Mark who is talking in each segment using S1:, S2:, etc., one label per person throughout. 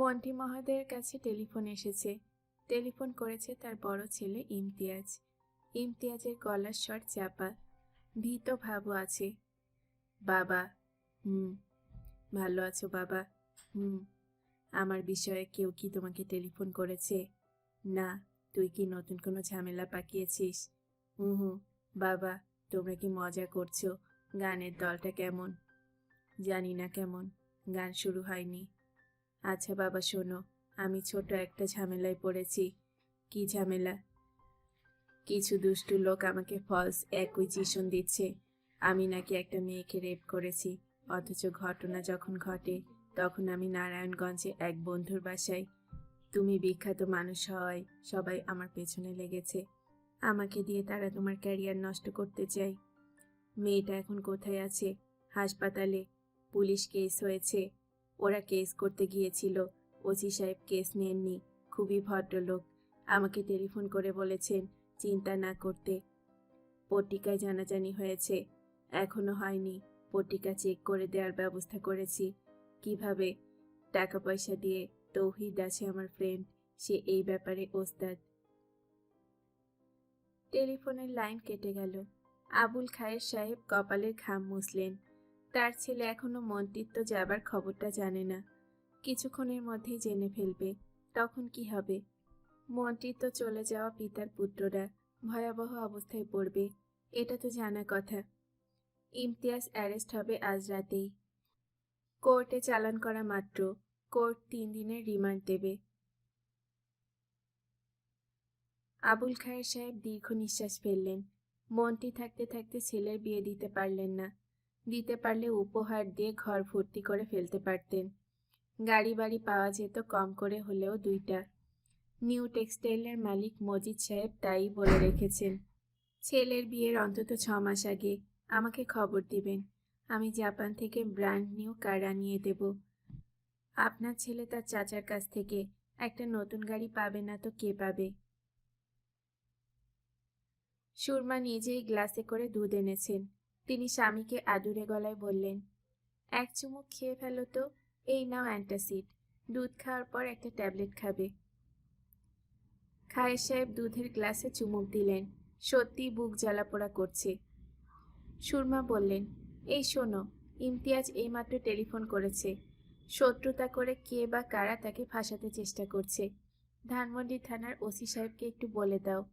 S1: মন্টি মহোদয়ের কাছে টেলিফোন এসেছে। টেলিফোন করেছে তার বড় ছেলে ইমতিয়াজ। ইমতিয়াজের গলার স্বর চাপা। ভীত ভাবও আছে। বাবা, হুম, ভালো আছো বাবা, হুম। আমার বিষয়ে কেউ কি তোমাকে টেলিফোন করেছে? না, তুই কি নতুন কোনো ঝামেলা পাকিয়েছিস? হুম হুম, বাবা, তোমরা কি মজা করছ? গানের দলটা কেমন? জানি না কেমন, গান শুরু হয়নি। আচ্ছা বাবা, শোনো, আমি ছোট একটা ঝামেলায় পড়েছি। কি ঝামেলা? কিছু দুষ্টু লোক আমাকে ফলস অ্যাকুইজিশন দিচ্ছে। আমি নাকি একটা মেয়েকে রেপ করেছি। অথচ ঘটনা যখন ঘটে, তখন আমি নারায়ণগঞ্জে এক বন্ধুর বাসায়। তুমি বিখ্যাত মানুষ হয় সবাই আমার পেছনে লেগেছে। আমাকে দিয়ে তারা তোমার ক্যারিয়ার নষ্ট করতে চায়। মেয়েটা এখন কোথায় আছে? হাসপাতালে। পুলিশ কেস হয়েছে। ওরা কেস করতে গিয়েছিল। ওসি সাহেব কেস নেননি। খুবই ভদ্রলোক। আমাকে টেলিফোন করে বলেছেন চিন্তা না করতে। পত্রিকায় জানাজানি হয়েছে। এখনও হয়নি। পত্রিকা চেক করে দেওয়ার ব্যবস্থা করেছি। কীভাবে? টাকা পয়সা দিয়ে তৌহিদ আছে আমার ফ্রেন্ড সে এই ব্যাপারে ওস্তাদ। টেলিফোনের লাইন কেটে গেল। আবুল খায়ের সাহেব কপালের ঘাম মুছলেন। তার ছেলে এখনও মন্ত্রিত্ব যাবার খবরটা জানে না। কিছুক্ষণের মধ্যেই জেনে ফেলবে, তখন কি হবে? মন্ত্রিত্ব চলে যাওয়া পিতার পুত্ররা ভয়াবহ অবস্থায় পড়বে, এটা তো জানা কথা। ইমতিয়াজ অ্যারেস্ট হবে আজ রাতেই। কোর্টে চালান করা মাত্র, কোর্ট তিন দিনের রিমান্ড দেবে। আবুল খায়ের সাহেব দীর্ঘ নিঃশ্বাস ফেললেন। মন্ত্রী থাকতে থাকতে ছেলের বিয়ে দিতে পারলেন না। দিতে পারলে উপহার দিয়ে ঘর ভর্তি করে ফেলতে পারতেন। গাড়ি বাড়ি পাওয়া যেত কম করে হলেও দুইটা। নিউ টেক্সটাইলের মালিক মজিদ সাহেব তাই বলে রেখেছেন, ছেলের বিয়ের অন্তত ছ মাস আগে আমাকে খবর দিবেন। আমি জাপান থেকে ব্র্যান্ড নিউ কার আনিয়ে দেব। আপনার ছেলে তার চাচার কাছ থেকে একটা নতুন গাড়ি পাবে না তো কে পাবে? সুরমা নিজেই গ্লাসে করে দুধ এনেছেন। তিনি স্বামীকে আদুরে গলায় বললেন, এক চুমুক খেয়ে ফেলো তো, এই নাও অ্যান্টাসিড। দুধ খাওয়ার পর একটা ট্যাবলেট খাবে। খায়ের সাহেব দুধের গ্লাসে চুমুক দিলেন। সত্যি বুক জ্বালাপোড়া করছে। সুরমা বললেন, এই শোনো, ইমতিয়াজ এইমাত্র টেলিফোন করেছে। শত্রুতা করে কে বা কারা তাকে ফাঁসাতে চেষ্টা করছে। ধানমন্ডি থানার ওসি সাহেবকে একটু বলে দাও,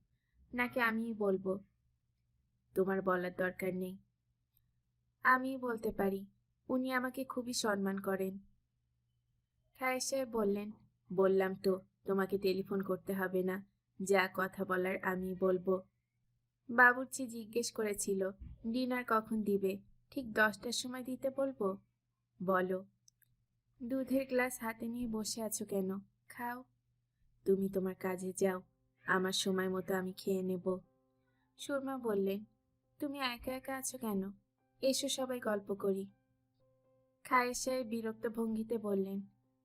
S1: নাকি আমিই বলব। তোমার বলার দরকার নেই। আমি বলতে পারি, উনি আমাকে খুবই সম্মান করেন। খায়ের সাহেব বললেন, বললাম তো, তোমাকে টেলিফোন করতে হবে না, যা কথা বলার আমি বলব। বাবুর্চি জিজ্ঞেস করেছিল, ডিনার কখন দিবে? ঠিক দশটার সময় দিতে বলব? বলো। দুধের গ্লাস হাতে নিয়ে বসে আছো কেন? খাও। তুমি তোমার কাজে যাও, আমার সময় মতো আমি খেয়ে নেব। সুরমা বললেন, তুমি একা একা আছো কেন? এসো সবাই গল্প করি। সাহেব বিরক্ত ভঙ্গিতে বললেন,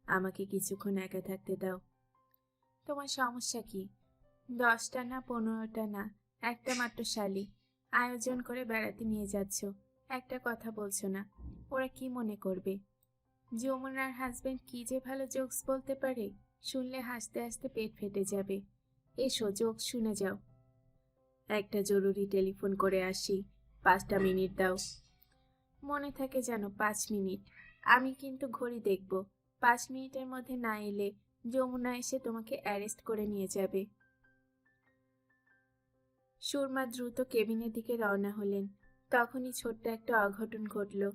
S1: আমাকে কিছুক্ষণ একা থাকতে দাও। তোমার সমস্যা কি? দশটা না পনেরোটা না, একটা মাত্র শালি আয়োজন করে বেড়াতে নিয়ে যাচ্ছ, একটা কথা বলছো না, ওরা কি মনে করবে? যমুনার হাজবেন্ড কি যে ভালো জোকস বলতে পারে, শুনলে হাসতে হাসতে পেট ফেটে যাবে। এসো জোকস শুনে যাও। একটা জরুরি টেলিফোন করে আসি, পাঁচটা মিনিট দাও। মনে থাকে যেন পাঁচ মিনিট। আমি কিন্তু ঘড়ি দেখব। পাঁচ মিনিটের মধ্যে না এলে যমুনা এসে তোমাকে অ্যারেস্ট করে নিয়ে যাবে। সুরমা দ্রুত কেবিনের দিকে রওনা হলেন। তখনই ছোট্ট একটা অঘটন ঘটল।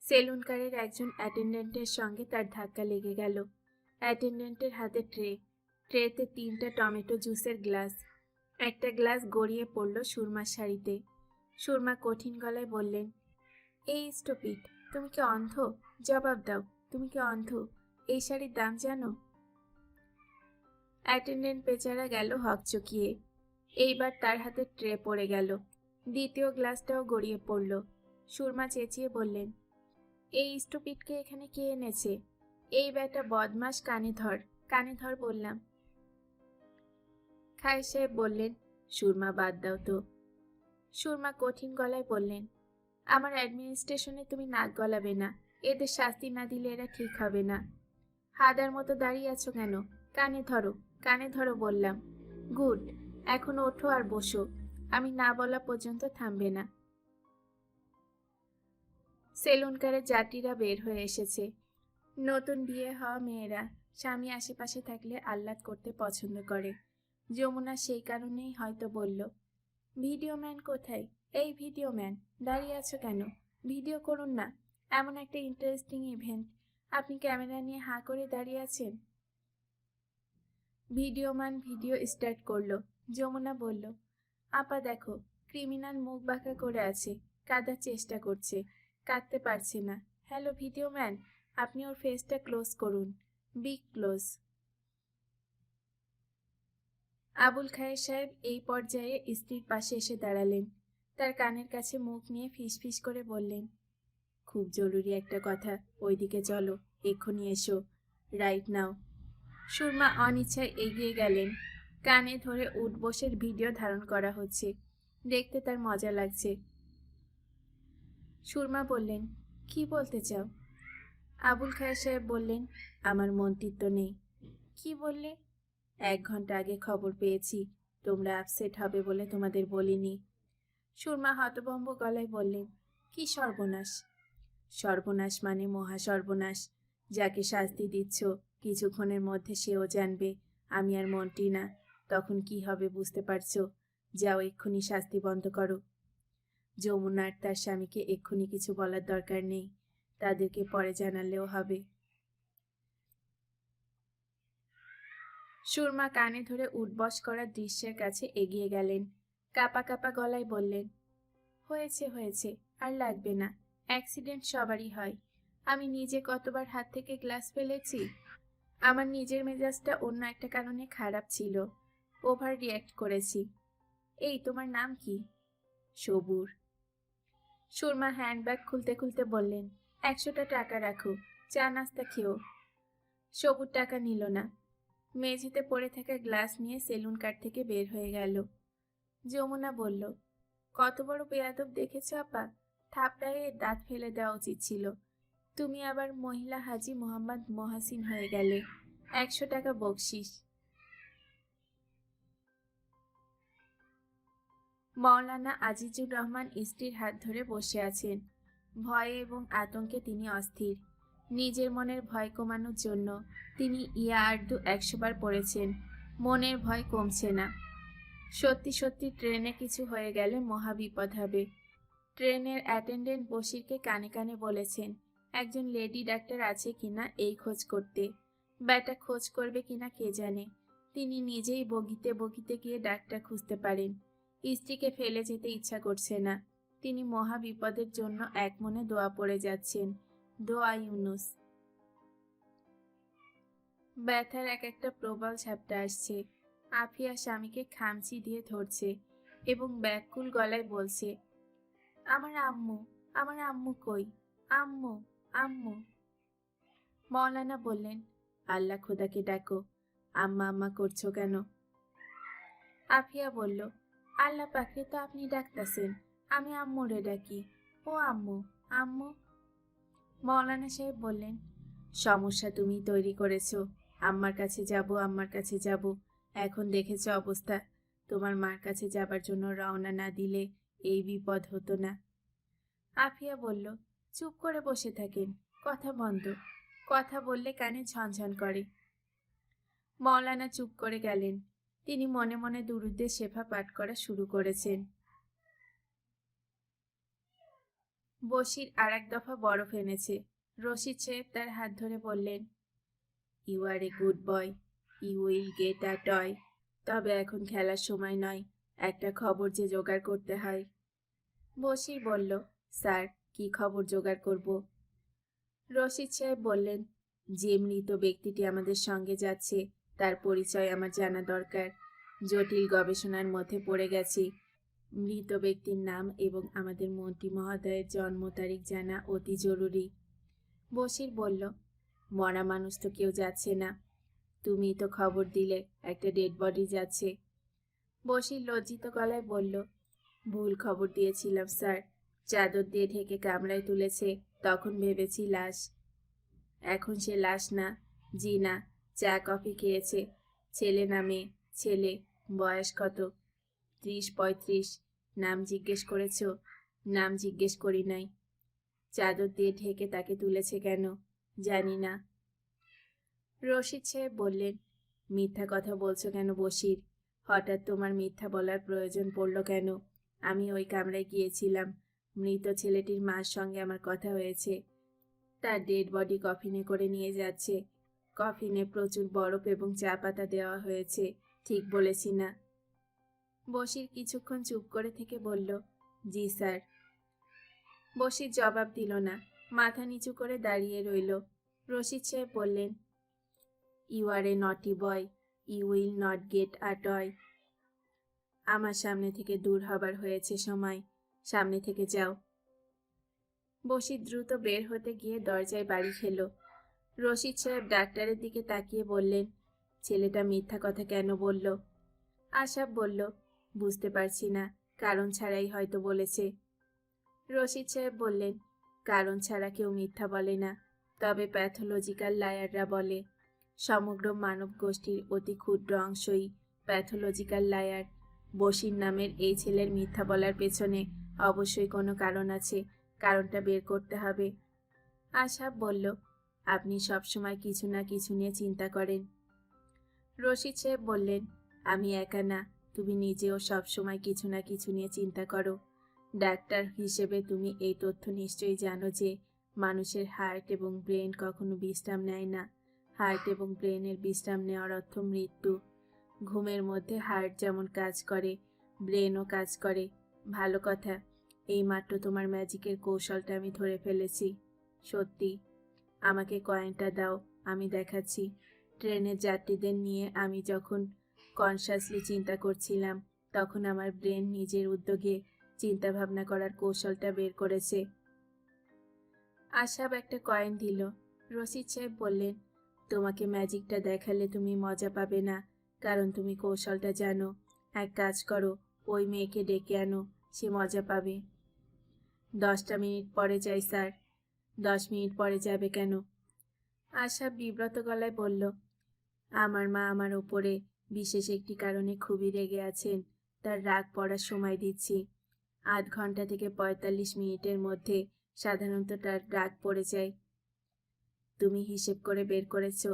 S1: সেলুনকারের একজন অ্যাটেন্ডেন্টের সঙ্গে তার ধাক্কা লেগে গেল। অ্যাটেন্ডেন্টের হাতে ট্রে, ট্রেতে তিনটা টমেটো জুসের গ্লাস। একটা গ্লাস গড়িয়ে পড়ল সুরমার শাড়িতে। সুরমা কঠিন গলায় বললেন এই স্টপিট তুমি কি অন্ধ? জবাব দাও, তুমি কি অন্ধ? এই শাড়ির দাম জানো? অ্যাটেন্ডেন্ট বেচারা গেল হকচকিয়ে এইবার তার হাতে ট্রে পড়ে গেল। দ্বিতীয় গ্লাসটাও গড়িয়ে পড়ল। সুরমা চেঁচিয়ে বললেন, এই স্টুপিটকে এখানে কে এনেছে? এই ব্যাটা বদমাস কানে ধর কানে ধর বললাম। খাই সাহেব বললেন, সুরমা বাদ দাও তো। সুরমা কঠিন গলায় বললেন আমার অ্যাডমিনিস্ট্রেশনে তুমি নাক গলাবে না। এদের শাস্তি না দিলে এরা ঠিক হবে না। হাদার মতো দাঁড়িয়ে আছো কেন? কানে ধরো কানে ধরো বললাম। গুড, এখন ওঠো আর বসো। আমি না বলা পর্যন্ত থামবে না। সেলুনকারের যাত্রীরা বের হয়ে এসেছে। নতুন বিয়ে হওয়া মেয়েরা, স্বামী আশেপাশে থাকলে আহ্লাদ করতে পছন্দ করে। যমুনা সেই কারণেই হয়তো বলল, ভিডিও ম্যান কোথায়? এই ভিডিও ম্যান, দাঁড়িয়ে আছো কেন? ভিডিও করুন না। এমন একটা ইন্টারেস্টিং ইভেন্ট আপনি ক্যামেরা নিয়ে হাঁ করে দাঁড়িয়ে আছেন? ভিডিও ম্যান ভিডিও স্টার্ট করল। যমুনা বলল, আপা দেখো ক্রিমিনাল মুখ বাঁকা করে আছে, কাঁদার চেষ্টা করছে, কাঁদতে পারছে না। হ্যালো ভিডিও ম্যান, আপনি ওর ফেসটা ক্লোজ করুন। বিগ ক্লোজ আবুল খায়ের সাহেব এই পর্যায়ে স্ত্রীর পাশে এসে দাঁড়ালেন। তার কানের কাছে মুখ নিয়ে ফিসফিস করে বললেন, খুব জরুরি একটা কথা। ওইদিকে চলো, এক্ষুনি এসো। রাইট নাও সুরমা অনিচ্ছায় এগিয়ে গেলেন। কানে ধরে উঠবসের ভিডিও ধারণ করা হচ্ছে। দেখতে তার মজা লাগছে। সুরমা বললেন, কি বলতে চাও? আবুল খায়ের সাহেব বললেন, আমার মন্ত্রিত্ব নেই। কি বললে? এক ঘণ্টা আগে খবর পেয়েছি। তোমরা আপসেট হবে বলে তোমাদের বলিনি। সুরমা হতভম্ব গলায় বললেন কি সর্বনাশ? সর্বনাশ মানে মহা সর্বনাশ। যাকে শাস্তি দিচ্ছ, কিছুক্ষণের মধ্যে সেও জানবে, আমি আর মন্ত্রী না। তখন কি হবে বুঝতে পারছ? যাও এক্ষুনি শাস্তি বন্ধ করো। যমুনার তার স্বামীকে এক্ষুনি কিছু বলার দরকার নেই। তাদেরকে পরে জানালেও হবে। সুরমা কানে ধরে উঠবস করা দৃশ্যের কাছে এগিয়ে গেলেন। কাপা কাপা গলায় বললেন, হয়েছে হয়েছে, আর লাগবে না। অ্যাক্সিডেন্ট সবারই হয়। আমি নিজে কতবার হাত থেকে গ্লাস ফেলেছি? আমার নিজের মেজাজটা অন্য একটা কারণে খারাপ ছিল। ওভার রিয়্যাক্ট করেছি। এই, তোমার নাম কি? সবুর। সুরমা হ্যান্ডব্যাগ খুলতে খুলতে বললেন, একশোটা টাকা রাখো, চা নাস্তা খেও। সবুর টাকা নিল না। মেঝেতে পড়ে থাকা গ্লাস নিয়ে সেলুন কার্ড থেকে বের হয়ে গেল। যমুনা বলল, কত বড় বেয়াদব দেখেছ আপা? থাপড়ায় দাঁত ফেলে দেওয়া উচিত ছিল। তুমি আবার মহিলা হাজি মোহাম্মদ মহাসিন হয়ে গেলে। একশো টাকা বকশিস। মৌলানা আজিজুর রহমান স্ত্রীর হাত ধরে বসে আছেন। ভয়ে এবং আতঙ্কে তিনি অস্থির। নিজের মনের ভয় কমানোর জন্য তিনি ইয়া আর্দু একশোবার পড়েছেন। মনের ভয় কমছে না। সত্যি সত্যি ট্রেনে কিছু হয়ে গেলে মহা বিপদ হবে। ট্রেনের অ্যাটেন্ডেন্ট বসিরকে কানে কানে বলেছেন, একজন লেডি ডাক্তার আছে কিনা এই খোঁজ করতে? ব্যাটা খোঁজ করবে কিনা কে জানে? তিনি নিজেই বগিতে বগিতে গিয়ে ডাক্তার খুঁজতে পারেন। স্ত্রীকে ফেলে যেতে ইচ্ছা করছে না। তিনি মহা বিপদের জন্য এক মনে দোয়া পড়ে যাচ্ছেন। দোয়া ইউনুস। ব্যথার এক একটা প্রবল ঝাপটা আসছে। আফিয়া স্বামীকে খামচি দিয়ে ধরছে এবং ব্যাকুল গলায় বলছে, আমার আম্মু আমার আম্মু কই? আম্মু আম্মু। মৌলানা বললেন, আল্লাহ খোদাকে ডাকো, আম্মা আম্মা করছ কেন? আফিয়া বলল, আল্লাহ পাখি তো আপনি ডাকতেছেন, আমি আম্মুরে ডাকি। ও আম্মু আম্মু। মৌলানা সাহেব বললেন, সমস্যা তুমি তৈরি করেছ, আম্মার কাছে যাব, আম্মার কাছে যাব। এখন দেখেছ অবস্থা। তোমার মার কাছে যাবার জন্য রওনা না দিলে এই বিপদ হতো না। আফিয়া বলল, চুপ করে বসে থাকেন, কথা বন্ধ। কথা বললে কানে ঝনঝন করে। মৌলানা চুপ করে গেলেন। তিনি মনে মনে দুরুদ্দের শেফা পাঠ করা শুরু করেছেন। বসির আর এক দফা বরফ এনেছে। রশিদ সাহেব তার হাত ধরে বললেন you are a good boy you will get a toy. তবে এখন খেলার সময় নয়, একটা খবর যে জোগাড় করতে হয়। বসির বলল, স্যার, কি খবর জোগাড় করব? রশিদ সাহেব বললেন যে মৃত ব্যক্তিটি আমাদের সঙ্গে যাচ্ছে, তার পরিচয় আমার জানা দরকার। জটিল গবেষণার মধ্যে পড়ে গেছি। মৃত ব্যক্তির নাম এবং আমাদের মন্ত্রী মহোদয়ের জন্ম তারিখ জানা অতি জরুরি। বসির বলল, মরা মানুষ তো কেউ যাচ্ছে না। তুমি তো খবর দিলে, একটা ডেড বডি যাচ্ছে। বসির লজ্জিত গলায় বলল, ভুল খবর দিয়েছিলাম, স্যার। চাদর দিয়ে ঢেকে কামড়ায় তুলেছে, তখন ভেবেছি লাশ। এখন সে লাশ না জি না চা, কফি খেয়েছে। ছেলে নামে ছেলে, বয়স কত? ত্রিশ, পঁয়ত্রিশ, নাম জিজ্ঞেস করেছ? নাম জিজ্ঞেস করি নাই। চাদর দিয়ে ঢেকে তাকে তুলেছে কেন? জানি না। রশিদ সাহেব বললেন, মিথ্যা কথা বলছো কেন বসির হঠাৎ তোমার মিথ্যা বলার প্রয়োজন পড়ল কেন? আমি ওই কামরায় গিয়েছিলাম। মৃত ছেলেটির মার সঙ্গে আমার কথা হয়েছে। তার ডেড বডি কফিনে করে নিয়ে যাচ্ছে। কফিনে প্রচুর বরফ এবং চা পাতা দেওয়া হয়েছে। ঠিক বলেছি না? বসির কিছুক্ষণ চুপ করে থেকে বলল, জি স্যার। বসির জবাব দিল না। মাথা নিচু করে দাঁড়িয়ে রইল। রশিদ সাহেব বললেন you are a naughty boy you will not get a toy আমার সামনে থেকে দূর হবার হয়েছে সময়। সামনে থেকে যাও। বসি দ্রুত বের হতে গিয়ে দরজায় বাড়ি খেল রশিদ সাহেব ডাক্তারের দিকে তাকিয়ে বললেন, ছেলেটা মিথ্যা কথা কেন বলল? আশাব বলল, বুঝতে পারছি না। কারণ ছাড়াই হয়তো বলেছে। রশিদ সাহেব বললেন, কারণ ছাড়া কেউ মিথ্যা বলে না। তবে প্যাথোলজিক্যাল লায়াররা বলে। সমগ্র মানব গোষ্ঠীর অতি ক্ষুদ্র অংশই প্যাথোলজিক্যাল লায়ার বসির নামের এই ছেলের মিথ্যা বলার পেছনে অবশ্যই কোনো কারণ আছে, কারণটা বের করতে হবে। আশাব বলল, আপনি সবসময় কিছু না কিছু নিয়ে চিন্তা করেন। রশিদ সাহেব বললেন, আমি একা না, তুমি নিজেও সবসময় কিছু না কিছু নিয়ে চিন্তা করো। ডাক্তার হিসেবে তুমি এই তথ্য নিশ্চয়ই জানো যে মানুষের হার্ট এবং ব্রেন কখনো বিশ্রাম নেয় না। হার্ট এবং ব্রেনের বিশ্রাম নেওয়ার অর্থ মৃত্যু। ঘুমের মধ্যে হার্ট যেমন কাজ করে, ব্রেনও কাজ করে। ভালো কথা, এইমাত্র তোমার ম্যাজিকের কৌশলটা আমি ধরে ফেলেছি। সত্যি, আমাকে কয়েনটা দাও, আমি দেখাচ্ছি। ট্রেনের যাত্রীদের নিয়ে আমি যখন কনসাসলি চিন্তা করছিলাম, তখন আমার ব্রেন নিজের উদ্যোগে চিন্তা ভাবনা করার কৌশলটা বের করেছে। আশাব একটা কয়েন দিল। রশিদ সাহেব বললেন তোমাকে ম্যাজিকটা দেখালে তুমি মজা পাবে না। কারণ তুমি কৌশলটা জানো। এক কাজ করো, ওই মেয়েকে ডেকে আনো, সে মজা পাবে। দশটা মিনিট পরে যাই, স্যার। দশ মিনিট পরে যাবে কেন? আশা বিব্রত গলায় বলল, আমার মা আমার ওপরে বিশেষ একটি কারণে খুবই রেগে আছেন। তার রাগ পড়ার সময় দিচ্ছি। আধ ঘণ্টা থেকে পঁয়তাল্লিশ মিনিটের মধ্যে সাধারণত তার রাগ পড়ে যায়। তুমি হিসেব করে বের করেছ?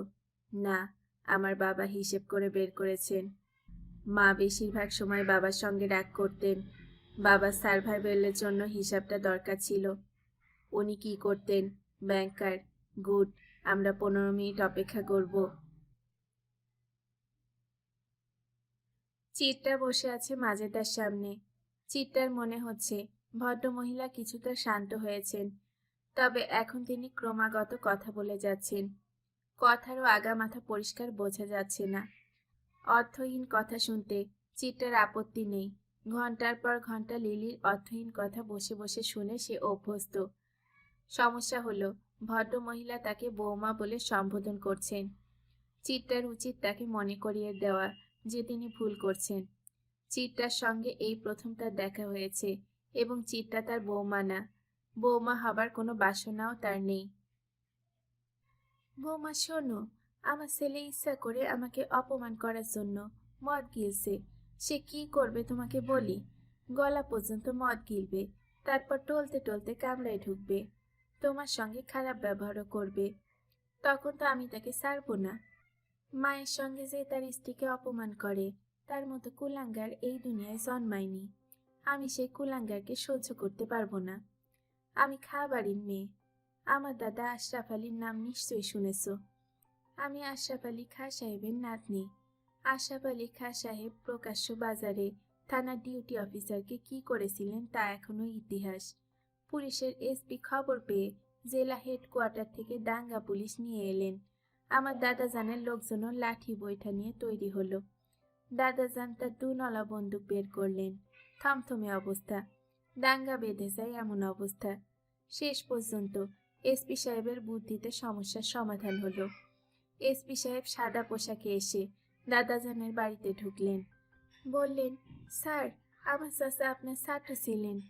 S1: না, আমার বাবা হিসেব করে বের করেছেন। মা বেশিরভাগ সময় বাবার সঙ্গে রাগ করতেন। বাবার সার্ভাইভেলের জন্য হিসাবটা দরকার ছিল। উনি কি করতেন? ব্যাংকার, গুড, আমরা পনেরো মিনিট অপেক্ষা করব। চিটটা বসে আছে মাজেদার সামনে। চিটটার মনে হচ্ছে, ভদ্রমহিলা কিছুটা শান্ত হয়েছেন। তবে এখন তিনি ক্রমাগত কথা বলে যাচ্ছেন। কথারও আগা মাথা পরিষ্কার বোঝা যাচ্ছে না। অর্থহীন কথা শুনতে চিটটার আপত্তি নেই। ঘণ্টার পর ঘণ্টা লিলির অর্থহীন কথা বসে বসে শুনে সে অভ্যস্ত। সমস্যা হলো ভদ্র মহিলা তাকে বৌমা বলে সম্বোধন করছেন। চিত্রার উচিত তাকে মনে করিয়ে দেওয়া যে তিনি ভুল করছেন। চিত্রার সঙ্গে এই প্রথম তার দেখা হয়েছে এবং চিত্রা তার বৌমা না। বৌমা হবার কোনো বাসনাও তার নেই। বৌমা, শোনো, আমার ছেলে ইচ্ছা করে আমাকে অপমান করার জন্য মদ গিলছে। সে কি করবে তোমাকে বলি? গলা পর্যন্ত মদ গিলবে, তারপর টলতে টলতে কামড়ায় ঢুকবে। তোমার সঙ্গে খারাপ ব্যবহারও করবে। তখন তো আমি তাকে ছাড়বো না। মায়ের সঙ্গে যে তার স্ত্রীকে অপমান করে, তার মতো কুলাঙ্গার এই দুনিয়ায় জন্মায়নি। আমি সেই কুলাঙ্গারকে সহ্য করতে পারব না। আমি খাবারির মেয়ে। আমার দাদা আশরাফ আলীর নাম নিশ্চয়ই শুনেছ। আমি আশরাফ আলী খা সাহেবের নাতনি। আশরাফ আলী খা সাহেব প্রকাশ্য বাজারে থানার ডিউটি অফিসারকে কি করেছিলেন তা এখনও ইতিহাস। পুলিশের এসপি খবর পেয়ে জেলা হেডকোয়ার্টার থেকে দাঙ্গা পুলিশ নিয়ে এলেন। আমার দাদাজানের লোকজনও লাঠি বৈঠা নিয়ে তৈরি হলো। দাদাজান তার দু নলা বন্দুক বের করলেন। থমথমে অবস্থা। দাঙ্গা বেঁধে যায় এমন অবস্থা। শেষ পর্যন্ত এসপি সাহেবের বুদ্ধিতে সমস্যার সমাধান হলো। এসপি সাহেব সাদা পোশাকে এসে দাদাজানের বাড়িতে ঢুকলেন। বললেন, স্যার, আমার চাচা আপনার ছাত্র ছিলেন।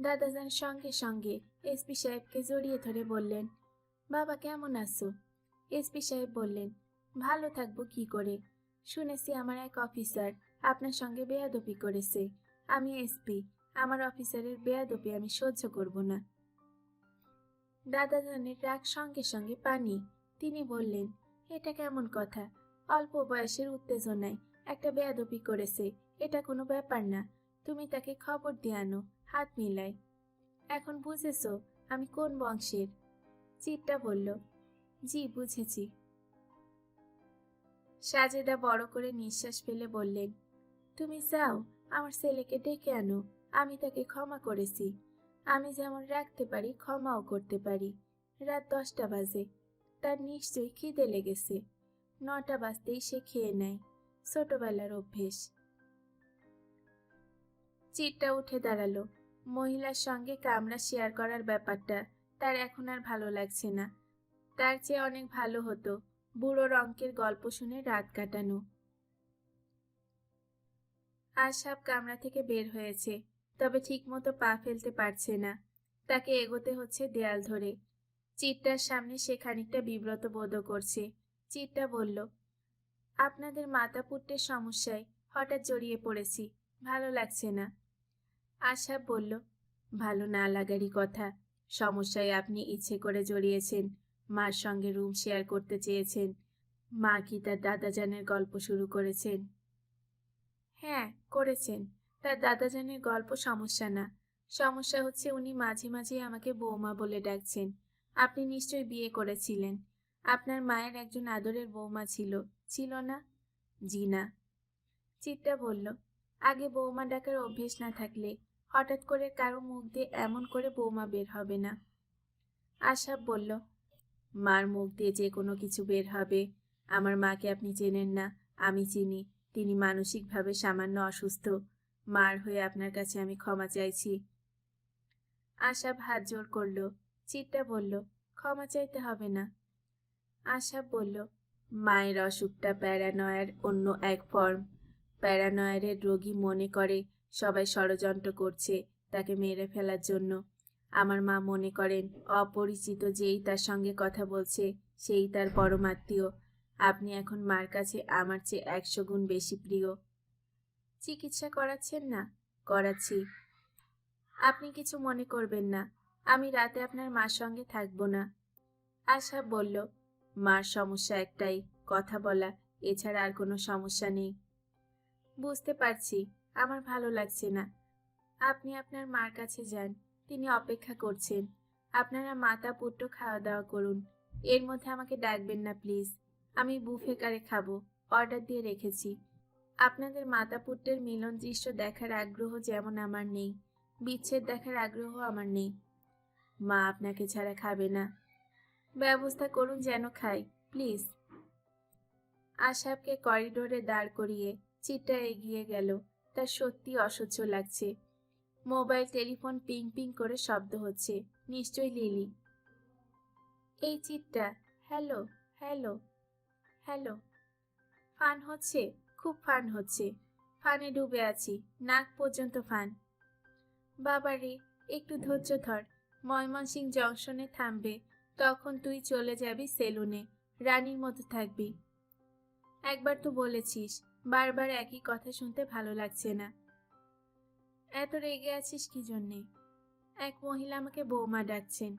S1: দাদাজান সঙ্গে সঙ্গে এসপি সাহেবকে জড়িয়ে ধরে বললেন, বাবা, কেমন আছো? এসপি সাহেব বললেন, ভালো থাকব কি করে? শুনেছি আমার এক অফিসার আপনার সঙ্গে বেয়াদপি করেছে। আমি এসপি আমার অফিসারের বেয়াদপি আমি সহ্য করব না। দাদা দাদাজানের রাগ সঙ্গে সঙ্গে পানি। তিনি বললেন, এটা কেমন কথা? অল্প বয়সের উত্তেজনায় একটা বেয়াদপি করেছে। এটা কোনো ব্যাপার না। তুমি তাকে খবর দিয়ে আনো, হাত মিলাই। এখন বুঝেছ আমি কোন বংশের? চিটটা বলল, জি, বুঝেছি। সাজেদা বড় করে নিঃশ্বাস ফেলে বললেন, তুমি যাও, আমার ছেলেকে ডেকে আনো। আমি তাকে ক্ষমা করেছি। আমি যেমন রাখতে পারি, ক্ষমাও করতে পারি। রাত দশটা বাজে। তার নিশ্চয়ই খিদে লেগেছে। নটা বাজতেই সে খেয়ে নেয়। ছোটবেলার অভ্যেস। চিটটা উঠে দাঁড়াল। মহিলার সঙ্গে কামরা শেয়ার করার ব্যাপারটা তার এখন আর ভালো লাগছে না। তার চেয়ে অনেক ভালো হতো বুড়ো অঙ্কের গল্প শুনে রাত কাটানো। আশাব কামরা থেকে বের হয়েছে। তবে ঠিকমতো পা ফেলতে পারছে না। তাকে এগোতে হচ্ছে দেয়াল ধরে। চিটটার সামনে সে খানিকটা বিব্রত বোধ করছে। চিটটা বলল, আপনাদের মাথা পুট্টের সমস্যায় হঠাৎ জড়িয়ে পড়েছি। ভালো লাগছে না। আশা বলল, ভালো না লাগারই কথা। সমস্যায় আপনি ইচ্ছে করে জড়িয়েছেন। মার সঙ্গে রুম শেয়ার করতে চেয়েছেন। মা কি তার দাদাজানের গল্প শুরু করেছেন? হ্যাঁ করেছেন। তার দাদা দাদাজানের গল্প সমস্যা না। সমস্যা হচ্ছে উনি মাঝে মাঝে আমাকে বৌমা বলে ডাকছেন। আপনি নিশ্চয়ই বিয়ে করেছিলেন। আপনার মায়ের একজন আদরের বৌমা ছিল। ছিল না? জি না। চিত্রা বলল, আগে বৌমা ডাকার অভ্যেস না থাকলে হঠাৎ করে কারও মুখ দিয়ে এমন করে বৌমা বের হবে না? আশাব বলল, মার মুখ দিয়ে যে কোনো কিছু বের হবে। আমার মাকে আপনি চেনেন না, আমি চিনি। তিনি মানসিকভাবে সামান্য অসুস্থ। মার হয়ে আপনার কাছে আমি ক্ষমা চাইছি। আশাব হাত জোর করল চিত্রা বলল, ক্ষমা চাইতে হবে না। আশাব বলল, মায়ের অসুখটা প্যারানয়ের অন্য এক ফর্ম। প্যারানয়ের রোগী মনে করে সবাই ষড়যন্ত্র করছে তাকে মেরে ফেলার জন্য। আমার মা মনে করেন, অপরিচিত যেই তার সঙ্গে কথা বলছে, সেই তার পরমাত্মীয় আপনি এখন মার কাছে আমার চেয়ে একশো গুণ বেশি প্রিয়। চিকিৎসা করাচ্ছেন না, করাচ্ছি। আপনি কিছু মনে করবেন না, আমি রাতে আপনার মার সঙ্গে থাকব না। আশা বলল, মার সমস্যা একটাই, কথা বলা, এছাড়া আর কোনো সমস্যা নেই। বুঝতে পারছি, আমার ভালো লাগছে না। আপনি আপনার মার কাছে যান, তিনি অপেক্ষা করছেন। আপনারা মাতা পুত্র খাওয়া দাওয়া করুন। এর মধ্যে আমাকে ডাকবেন না, প্লিজ। আমি বুফে কারে খাব, অর্ডার দিয়ে রেখেছি। আপনাদের মাতা পুত্রের মিলন দৃশ্য দেখার আগ্রহ যেমন আমার নেই, বিচ্ছেদ দেখার আগ্রহ আমার নেই। মা আপনাকে ছাড়া খাবে না। ব্যবস্থা করুন যেন খাই, প্লিজ। আশাবকে করিডোরে দাঁড় করিয়ে চিটটা এগিয়ে গেল। তার সত্যি অসহ্য লাগছে। মোবাইল, টেলিফোন পিং পিং করে শব্দ হচ্ছে। নিশ্চয়ই লিলি। এই চিটটা হ্যালো হ্যালো হ্যালো। ফান হচ্ছে? খুব ফান হচ্ছে। ফানে ডুবে আছি, নাক পর্যন্ত ফান। বাবারে, একটু ধৈর্য ধর। ময়মনসিং জংশনে থামবে, তখন তুই চলে যাবি সেলুনে, রানীর মতো থাকবি। একবার তো বলেছিস, বারবার একই কথা শুনতে ভালো লাগছে না। এত রেগে আছিস কি জন্যে? এক মহিলা আমাকে বৌমা ডাকছেন।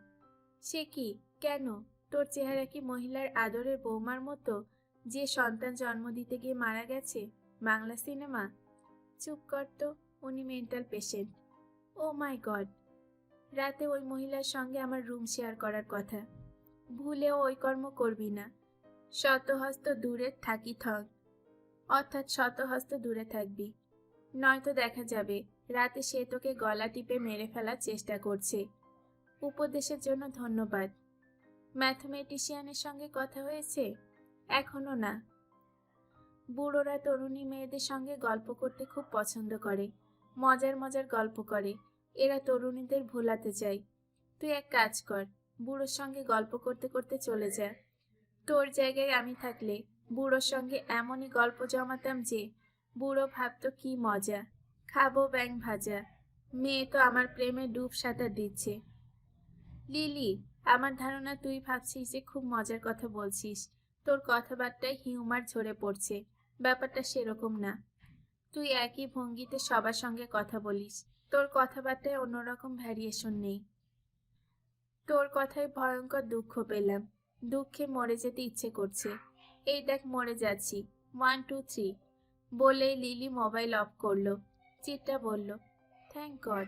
S1: সে কি? কেন? তোর চেহারা কি মহিলার আদরের বৌমার মতো? যে সন্তান জন্ম দিতে গিয়ে মারা গেছে বাংলা সিনেমা। চুপ কর তো, উনি mental patient oh my god. রাতে ওই মহিলার সঙ্গে আমার রুম শেয়ার করার কথা। ভুলেও ওই কর্ম করবি না। শতহস্ত দূরে থাকি থক। অর্থাৎ শতহস্ত দূরে থাকবি। নয়তো দেখা যাবে, রাতে সে তোকে গলা টিপে মেরে ফেলার চেষ্টা করছে। উপদেশের জন্য ধন্যবাদ। ম্যাথমেটিশিয়ানের সঙ্গে কথা হয়েছে? এখনও না। বুড়োরা তরুণী মেয়েদের সঙ্গে গল্প করতে খুব পছন্দ করে, মজার মজার গল্প করে। এরা তরুণীদের ভোলাতে চায় তুই এক কাজ কর, বুড়োর সঙ্গে গল্প করতে করতে চলে যা। তোর জায়গায় আমি থাকলে বুড়োর সঙ্গে এমনই গল্প জমাতাম যে, বুড়ো ভাবতো কি মজা, খাব ব্যাং ভাজা। মেয়ে তো আমার প্রেমে ডুব সাঁতার দিচ্ছে। লিলি, আমার ধারণা তুই ভাবছিস যে খুব মজার কথা বলছিস। তোর কথাবার্তায় হিউমার ঝরে পড়ছে। ব্যাপারটা সেরকম না। তুই একই ভঙ্গিতে সবার সঙ্গে কথা বলিস। তোর কথাবার্তায় অন্যরকম ভ্যারিয়েশন নেই। তোর কথায় ভয়ঙ্কর দুঃখ পেলাম। দুঃখে মরে যেতে ইচ্ছে করছে। এই দেখ মরে যাচ্ছি। ওয়ান টু থ্রি বলে লিলি মোবাইল অফ করল। চিত্রা বলল থ্যাংক গড